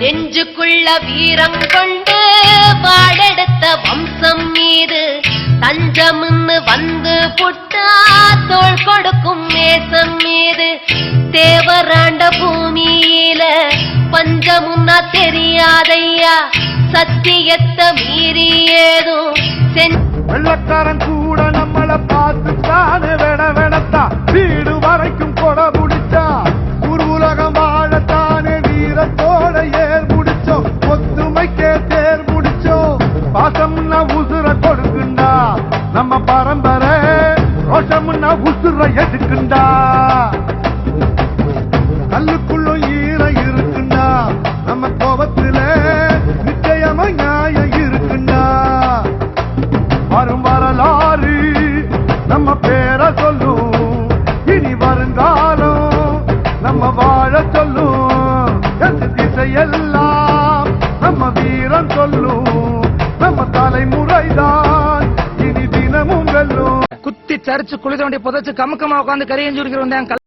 நெஞ்சுக்குள்ள வீரம் கொண்டு வாழெடுத்த வம்சம் மீது தஞ்சம்னு வந்து புட்டா தோல் கொடுக்கும் மேசம் மீது. தேவராண்ட பூமியில பஞ்சமுன்னா தெரியாதையா? சத்தியத்தை மீறி ஏதும் செஞ்ச வெள்ளக்காரன் கூட நம்மள பா ரோஷம்னா உசுர கொடுக்குண்டா. நம்ம பரம்பரை ரோஷம்னா உசுர எடுக்குண்டா. கல்லுக்குள்ளும் ஈர இருக்குண்டா. நம்ம கோபத்துல நிச்சயமா நியாயம் இருக்குண்டா. வரும் வரலாறு நம்ம பேர் குத்தி சரிச்சு குழி புதைச்சு கமுக்கமா உட்காந்து கரியஞ்சு வந்தேன்.